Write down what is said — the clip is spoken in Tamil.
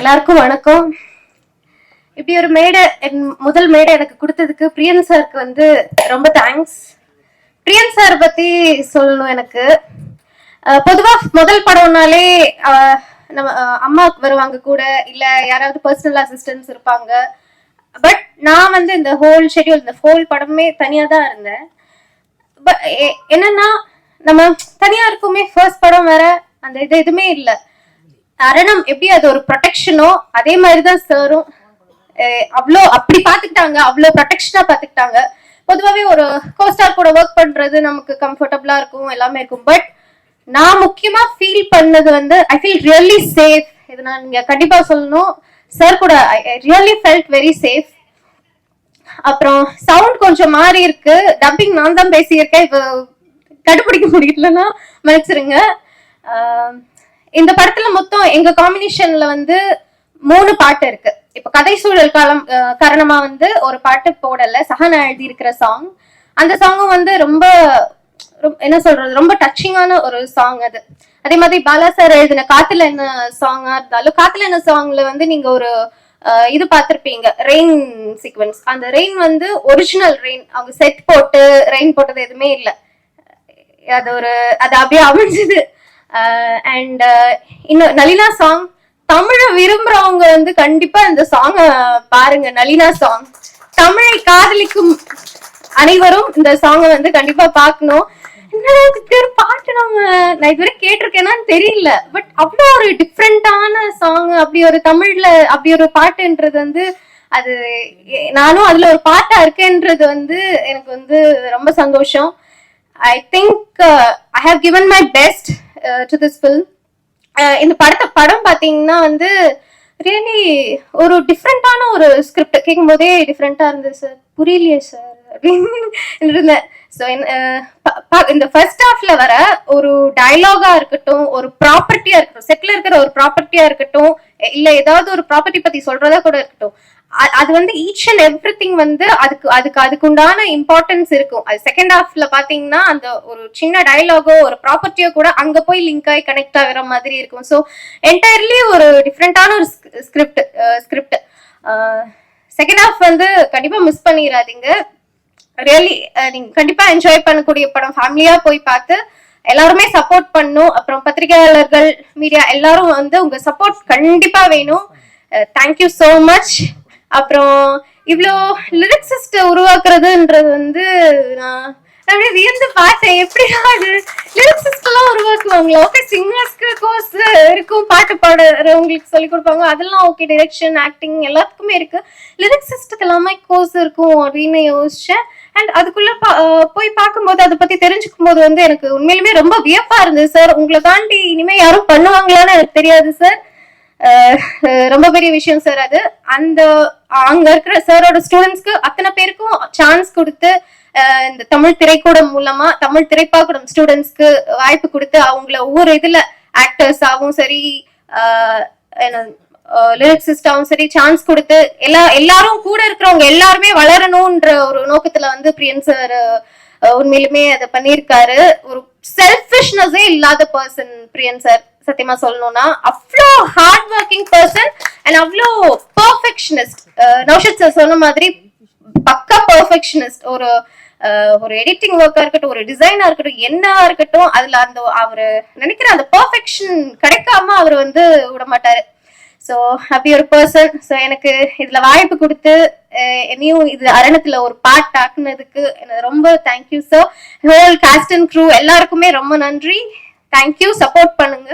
எல்லாருக்கும் வணக்கம். இப்படி ஒரு மேடை என் முதல் மேடை எனக்கு கொடுத்ததுக்கு பிரியன் சாருக்கு வந்து ரொம்ப தேங்க்ஸ் பிரியன் சார் பத்தி சொல்லணும் எனக்கு. பொதுவா முதல் படம்னாலே நம்ம அம்மாவுக்கு வருவாங்க கூட இல்ல யாராவது பர்சனல் அசிஸ்டன்ஸ் இருப்பாங்க. பட் நான் வந்து இந்த ஹோல் ஷெட்யூல் இந்த ஹோல் படமே தனியா தான் இருந்தேன் என்னன்னா நம்ம தனியா இருக்குமே ஃபர்ஸ்ட் படம் வேற அந்த இது எதுவுமே இல்லை. தரணம் எப்படி அது ஒரு ப்ரொடெக்ஷனோ அதே மாதிரிதான் சாரும் அவ்வளோ அப்படி பாத்துக்கிட்டாங்க அவ்வளோ ப்ரொடெக்ஷனா பாத்துக்கிட்டாங்க. பொதுவாகவே ஒரு கோஸ்டார் கூட ஒர்க் பண்றது நமக்கு கம்ஃபர்டபுளா இருக்கும் எல்லாமே இருக்கும். பட் நான் முக்கியமா ஃபீல் பண்ணது வந்து ஐ ஃபீல் ரியலி சேஃப் இது நான் இங்க கண்டிப்பா சொல்லணும். சார் கூட I really felt very safe அப்புறம் சவுண்ட் கொஞ்சம் மாறி இருக்கு. டப்பிங் நான் தான் பேசியிருக்கேன். இப்போ கண்டுபிடிக்க முடியலன்னா மன்னிச்சிருங்க. இந்த படத்துல மொத்தம் எங்க காம்பினேஷன்ல வந்து மூணு பாட்டு இருக்கு. இப்ப கதை சூழல் காலம் காரணமா வந்து ஒரு பாட்டு போடல. சஹனா எழுதி இருக்கிற சாங் அந்த சாங்கும் வந்து ரொம்ப என்ன சொல்றது ரொம்ப டச்சிங்கான ஒரு சாங் அது. அதே மாதிரி பாலா சார் எழுதின காத்துல என்ன சாங்கா இருந்தாலும் காத்துல என்ன சாங்ல வந்து நீங்க ஒரு இது பார்த்துருப்பீங்க. ரெயின் சீக்வன்ஸ் அந்த ரெயின் வந்து ஒரிஜினல் ரெயின் அவங்க செட் போட்டு ரெயின் போட்டது எதுவுமே இல்லை. அது ஒரு அது அப்படியே அமைஞ்சது Uh, அண்ட் uh, இன்னும் நளினா சாங் தமிழை விரும்புறவங்க வந்து கண்டிப்பா இந்த சாங்க பாருங்க நளினா சாங் தமிழை காதலிக்கும் அனைவரும் இந்த சாங்கை வந்து கண்டிப்பா பார்க்கணும் ஒரு பாட்டு நம்ம நான் இதுவரை கேட்டிருக்கேனான்னு தெரியல. பட் அவ்வளோ ஒரு டிஃப்ரெண்டான சாங் அப்படி ஒரு தமிழ்ல அப்படி ஒரு பாட்டுன்றது வந்து அது நானும் அதுல ஒரு பாட்டா இருக்கேன்றது வந்து எனக்கு வந்து ரொம்ப சந்தோஷம். I think I have given my best to this film இந்த படத்தை படம் பாத்தீங்கன்னா வந்து ரியலி ஒரு டிஃப்ரெண்டான ஒரு ஸ்கிரிப்ட் கேட்கும் போதே டிஃப்ரெண்டா இருந்தது சார் புரியலையே சார் அப்படின்னு இருந்தேன். ஸோ uh, இந்த ஃபர்ஸ்ட் ஹாஃப்ல வர ஒரு டயலாகா இருக்கட்டும் ஒரு ப்ராப்பர்ட்டியா இருக்கட்டும் செட்ல இருக்கிற ஒரு ப்ராப்பர்ட்டியா இருக்கட்டும் இல்ல ஏதாவது ஒரு ப்ராப்பர்ட்டி பத்தி சொல்றதா கூட இருக்கட்டும் அது வந்து ஈச் அண்ட் எவ்ரி திங் வந்து அதுக்கு அதுக்கு அதுக்குண்டான இம்பார்ட்டன்ஸ் இருக்கும். அது செகண்ட் ஹாஃப்ல பாத்தீங்கன்னா அந்த ஒரு சின்ன டயலாகோ ஒரு ப்ராப்பர்ட்டியோ கூட அங்க போய் லிங்க் ஆகி கனெக்ட் ஆகிற மாதிரி இருக்கும். ஸோ என்டையர்லி ஒரு டிஃப்ரெண்டான ஒரு ஸ்கிரிப்ட் ஸ்கிரிப்ட் செகண்ட் ஹாஃப் வந்து கண்டிப்பா மிஸ் பண்ணிடாதீங்க ரியலி நீங்க கண்டிப்பா என்ஜாய் பண்ணக்கூடிய படம். ஃபேமிலியா போய் பார்த்து எல்லாருமே சப்போர்ட் பண்ணும். அப்புறம் பத்திரிகையாளர்கள் மீடியா எல்லாரும் வந்து உங்க சப்போர்ட் கண்டிப்பா வேணும். தேங்க்யூ சோ மச் அப்புறம் இவ்வளோ லிரிக்ஸிஸ்ட உருவாக்குறதுன்றது வந்து நான் அப்படியே வியந்து பார்த்தேன். எப்படிடா அது லிரிக்ஸிஸ்ட்லாம் உருவாக்குவாங்களா ஓகே சிங்கர்ஸ்க்கு கோர்ஸ் இருக்கும் பாட்டு பாடுறவங்களுக்கு சொல்லி கொடுப்பாங்க. அதெல்லாம் ஓகே டிரெக்ஷன் ஆக்டிங் எல்லாத்துக்குமே இருக்கு. லிரிக்ஸிஸ்டுக்கு எல்லாமே கோர்ஸ் இருக்கும் அப்படின்னு யோசிச்சேன். அண்ட் அதுக்குள்ள பா- போய் பார்க்கும்போது அதை பத்தி தெரிஞ்சுக்கும் போது வந்து எனக்கு உண்மையிலுமே ரொம்ப வியப்பா இருந்தது சார் உங்களை தாண்டி இனிமே யாரும் பண்ணுவாங்களான்னு எனக்கு தெரியாது சார் ரொம்ப பெரிய விஷயம் சார் அது. அந்த அங்க இருக்கிற சாரோட ஸ்டூடெண்ட்ஸ்க்கு அத்தனை பேருக்கும் சான்ஸ் கொடுத்து இந்த தமிழ் திரைக்கூடம் மூலமா தமிழ் திரைப்பாக்கூடம் ஸ்டூடெண்ட்ஸ்க்கு வாய்ப்பு கொடுத்து அவங்கள ஒவ்வொரு இதுல ஆக்டர்ஸாவும் சரி என்ன லிரிக்ஸிஸ்டாவும் சரி சான்ஸ் கொடுத்து எல்லா எல்லாரும் கூட இருக்கிறவங்க எல்லாருமே வளரணும்ன்ற ஒரு நோக்கத்துல வந்து பிரியன் சார் உண்மையிலுமே அதை பண்ணியிருக்காரு. ஒரு செல்ஃபிஷ்னஸே இல்லாத பர்சன் பிரியன் சார் சத்தியமா சொல்லணும்னா ஹார்ட் ஒர்க்கிங் பர்சன் அண்ட் அவ்வளோ பர்ஃபெக்ஷனிஸ்ட் நௌஷத் சார் சொன்ன மாதிரி பக்கா பர்ஃபெக்ஷனிஸ்ட் ஒரு ஒரு எடிட்டிங் ஒர்க்கா இருக்கட்டும் ஒரு டிசைனா இருக்கட்டும் என்ன இருக்கட்டும் அதுல அந்த அவரு நினைக்கிற அந்த பர்ஃபெக்ஷன் கிடைக்காம அவர் வந்து விட மாட்டாரு ஸோ அப்படி ஒரு பர்சன் ஸோ எனக்கு இதுல வாய்ப்பு கொடுத்து அஹ், என்னையும் இது அரணத்துல ஒரு பார்ட் ஆக்குனதுக்கு எனக்கு ரொம்ப thank you so whole cast and crew எல்லாருக்குமே ரொம்ப நன்றி. தேங்க்யூ சப்போர்ட் பண்ணுங்க.